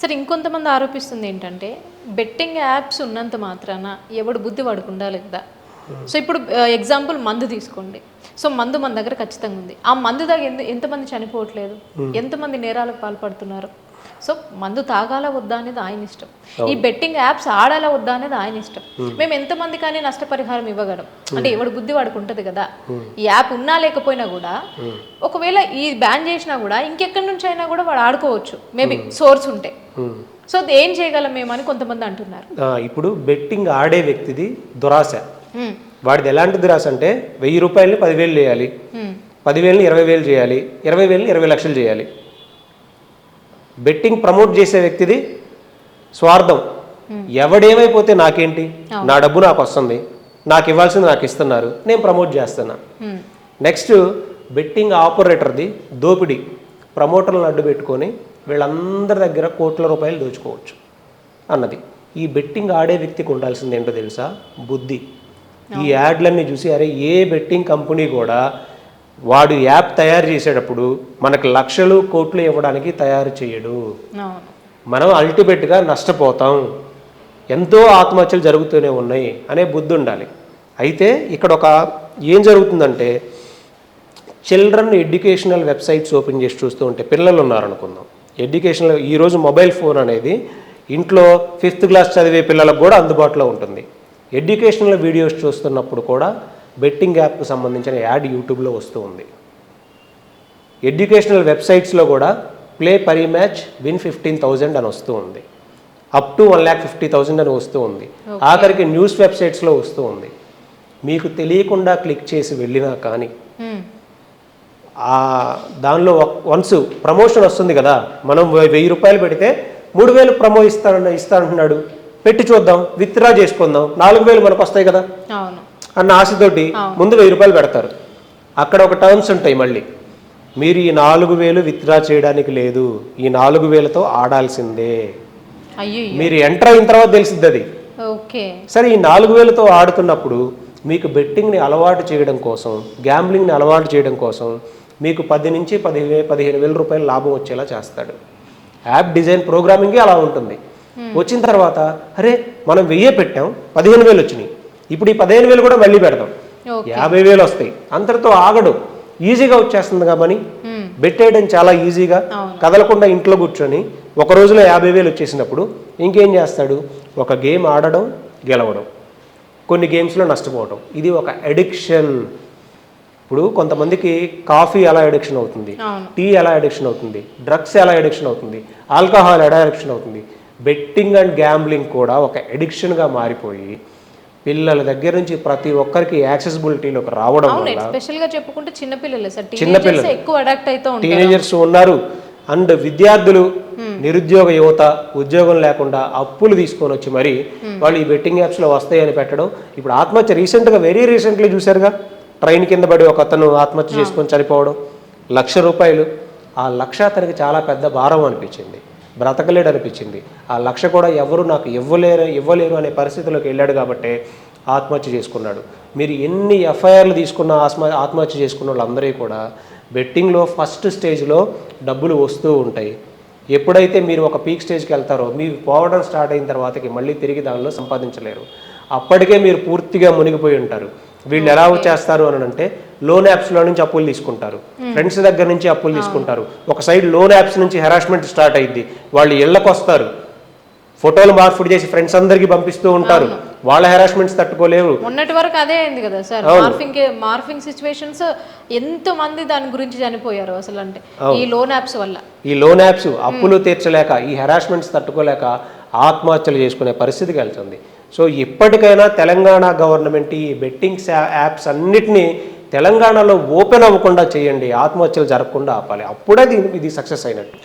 సరే ఇంకొంతమంది ఆరోపిస్తుంది ఏంటంటే బెట్టింగ్ యాప్స్ ఉన్నంత మాత్రాన ఎవడు బుద్ధి వాడుకు ఉండాలి కదా సో ఇప్పుడు ఎగ్జాంపుల్ మందు తీసుకోండి. సో మందు మన దగ్గర ఖచ్చితంగా ఉంది. ఆ మందు దాకా ఎంత ఎంతమంది చనిపోవట్లేదు? ఎంతమంది నేరాలకు పాల్పడుతున్నారు? సో మందు తాగాలా వద్దా అనేది ఆయన ఇష్టం. ఈ బెట్టింగ్ యాప్స్ ఆడాలా వద్దా అనేది ఆయన ఇష్టం. మేము ఎంతమంది కానీ నష్టపరిహారం ఇవ్వగలం. అంటే ఎవడు బుద్ధి వాడికి ఉంటుంది కదా ఈ యాప్ ఉన్నా లేకపోయినా కూడా ఒకవేళ ఈ బ్యాన్ చేసినా కూడా ఇంకెక్కడి నుంచి అయినా కూడా వాడు ఆడుకోవచ్చు. మేబీ సోర్స్ ఉంటే. సో ఏం చేయగలం మేము అని కొంతమంది అంటున్నారు. ఇప్పుడు బెట్టింగ్ ఆడే వ్యక్తిది దురాశ. వాడిది ఎలాంటి దురాశ అంటే వెయ్యి రూపాయలని పదివేలు చేయాలి. పదివేలని ఇరవై వేలు చేయాలి. ఇరవై వేలని ఇరవై లక్షలు చేయాలి. బెట్టింగ్ ప్రమోట్ చేసే వ్యక్తిది స్వార్థం. ఎవడేమైపోతే నాకేంటి? నా డబ్బు నాకు వస్తుంది. నాకు ఇవ్వాల్సింది నాకు ఇస్తున్నారు. నేను ప్రమోట్ చేస్తున్నా. నెక్స్ట్ బెట్టింగ్ ఆపరేటర్ది దోపిడీ. ప్రమోటర్లను అడ్డు పెట్టుకొని వీళ్ళందరి దగ్గర కోట్ల రూపాయలు దోచుకోవచ్చు అన్నది. ఈ బెట్టింగ్ ఆడే వ్యక్తికి ఉండాల్సింది ఏంటో తెలుసా? బుద్ధి. ఈ యాడ్లన్నీ చూసి అరే ఏ బెట్టింగ్ కంపెనీ కూడా వాడు యాప్ తయారు చేసేటప్పుడు మనకు లక్షలు కోట్లు ఇవ్వడానికి తయారు చేయడు. మనం అల్టిమేట్గా నష్టపోతాం. ఎంతో ఆత్మహత్యలు జరుగుతూనే ఉన్నాయి అనే బుద్ధి ఉండాలి. అయితే ఇక్కడ ఒక ఏం జరుగుతుందంటే చిల్డ్రన్ ఎడ్యుకేషనల్ వెబ్సైట్స్ ఓపెన్ చేసి చూస్తూ ఉంటే పిల్లలు ఉన్నారనుకుందాం. ఎడ్యుకేషనల్ ఈరోజు మొబైల్ ఫోన్ అనేది ఇంట్లో ఫిఫ్త్ క్లాస్ చదివే పిల్లలకు కూడా అందుబాటులో ఉంటుంది. ఎడ్యుకేషనల్ వీడియోస్ చూస్తున్నప్పుడు కూడా బెట్టింగ్ యాప్కి సంబంధించిన యాడ్ యూట్యూబ్లో వస్తూ ఉంది. ఎడ్యుకేషనల్ వెబ్సైట్స్లో కూడా play Parimatch win fifteen thousand అని వస్తూ ఉంది. Up to one lakh fifty thousand అని వస్తూ ఉంది. ఆఖరికి న్యూస్ వెబ్సైట్స్లో వస్తూ ఉంది. మీకు తెలియకుండా క్లిక్ చేసి వెళ్ళినా కానీ దానిలో వన్స్ ప్రమోషన్ వస్తుంది కదా మనం వెయ్యి రూపాయలు పెడితే మూడు వేలు ప్రమో ఇస్తానన్న ఇస్తానంటున్నాడు. పెట్టి చూద్దాం విత్డ్రా చేసుకుందాం నాలుగు వేలు మనకు వస్తాయి కదా అన్న ఆశతోటి ముందు వెయ్యి రూపాయలు పెడతారు. అక్కడ ఒక టర్మ్స్ ఉంటాయి మళ్ళీ. మీరు ఈ నాలుగు వేలు విత్డ్రా చేయడానికి లేదు. ఈ నాలుగు వేలతో ఆడాల్సిందే. మీరు ఎంటర్ అయిన తర్వాత తెలిసిద్ది అది ఓకే. సరే ఈ నాలుగు వేలతో ఆడుతున్నప్పుడు మీకు బెట్టింగ్ని అలవాటు చేయడం కోసం గ్యాంబ్లింగ్ని అలవాటు చేయడం కోసం మీకు పది నుంచి పదిహే పదిహేను వేల రూపాయల లాభం వచ్చేలా చేస్తాడు. యాప్ డిజైన్ ప్రోగ్రామింగే అలా ఉంటుంది. వచ్చిన తర్వాత అరే మనం వెయ్యే పెట్టాం పదిహేను వేలు వచ్చినాయి. ఇప్పుడు ఈ పదిహేను వేలు కూడా మళ్ళీ ఓకే. యాభై వేలు వస్తాయి. అంతటితో ఆగడు. ఈజీగా వచ్చేస్తుంది కాబట్టి హ్మ్. బెట్టేయడం చాలా ఈజీగా. కదలకుండా ఇంట్లో కూర్చొని ఒక రోజులో యాభై వేలు వచ్చేసినప్పుడు ఇంకేం చేస్తాడు? ఒక గేమ్ ఆడడం గెలవడం. కొన్ని గేమ్స్లో నష్టపోవడం ఇది ఒక అడిక్షన్. ఇప్పుడు కొంతమందికి కాఫీ ఎలా అడిక్షన్ అవుతుంది? టీ ఎలా అడిక్షన్ అవుతుంది? డ్రగ్స్ ఎలా అడిక్షన్ అవుతుంది? ఆల్కహాల్ ఎలా అడిక్షన్ అవుతుంది? బెట్టింగ్ అండ్ గ్యాంబ్లింగ్ కూడా ఒక అడిక్షన్గా మారిపోయి పిల్లల దగ్గర నుంచి ప్రతి ఒక్కరికి యాక్సెసిబిలిటీలోకి రావడం గా చెప్పుకుంటే చిన్నపిల్లలే సార్ చిన్నపిల్లలు. ఎక్కువ అడాక్ట్ ఉంటారు. టీనేజర్స్ ఉన్నారు. అండ్ విద్యార్థులు నిరుద్యోగ యువత ఉద్యోగం లేకుండా అప్పులు తీసుకొని వచ్చి మరి వాళ్ళు ఈ బెట్టింగ్ యాప్స్లో వస్తాయని పెట్టడం. ఇప్పుడు ఆత్మహత్య రీసెంట్గా వెరీ రీసెంట్లీ చూశారుగా. ట్రైన్ కింద పడి ఒక అతను ఆత్మహత్య చేసుకొని చనిపోవడం. లక్ష రూపాయలు. ఆ లక్ష అతనికి చాలా పెద్ద భారం అనిపించింది. బ్రతకలేడు అనిపించింది ఆ లక్ష కూడా ఎవరు నాకు ఇవ్వలేరు ఇవ్వలేరు అనే పరిస్థితిలోకి వెళ్ళాడు కాబట్టి ఆత్మహత్య చేసుకున్నాడు. మీరు ఎన్ని ఎఫ్ఐఆర్లు తీసుకున్న ఆత్మ ఆత్మహత్య చేసుకున్న వాళ్ళందరూ కూడా బెట్టింగ్లో ఫస్ట్ స్టేజ్లో డబ్బులు వస్తూ ఉంటాయి. ఎప్పుడైతే మీరు ఒక పీక్ స్టేజ్కి వెళ్తారో మీరు పోవడం స్టార్ట్ అయిన తర్వాతకి మళ్ళీ తిరిగి దానిలో సంపాదించలేరు. అప్పటికే మీరు పూర్తిగా మునిగిపోయి ఉంటారు. వీళ్ళు ఎలా చేస్తారు అని అంటే లోన్ యాప్స్లో నుంచి అప్పులు తీసుకుంటారు. ఫ్రెండ్స్ దగ్గర నుంచి అప్పులు తీసుకుంటారు. ఒక సైడ్ లోన్ యాప్స్ నుంచి హెరాస్మెంట్ స్టార్ట్ అయింది వాళ్ళు ఇళ్ళకి వస్తారు. ఫోటోలు మార్పిడి చేసి ఫ్రెండ్స్ అందరికీ పంపిస్తూ ఉంటారు. వాళ్ళ హెరాస్మెంట్స్ తట్టుకోలేరు మొన్నటి వరకు అదే అయింది కదా సార్. మార్ఫింగ్ మార్ఫింగ్ సిచ్యువేషన్స్ ఎంతో మంది దాని గురించి చనిపోయారు అసలు అంటే? ఈ లోన్ యాప్స్ వల్ల. ఈ లోన్ యాప్స్ అప్పులు తీర్చలేక ఈ హెరాస్మెంట్స్ తట్టుకోలేక ఆత్మహత్యలు చేసుకునే పరిస్థితికి వెళ్తుంది. సో ఇప్పటికైనా తెలంగాణ గవర్నమెంట్ ఈ బెట్టింగ్స్ యాప్స్ అన్నిటినీ తెలంగాణలో ఓపెన్ అవ్వకుండా చేయండి ఆత్మహత్యలు జరగకుండా ఆపాలి. అప్పుడే దీనికి ఇది సక్సెస్ అయినట్టు.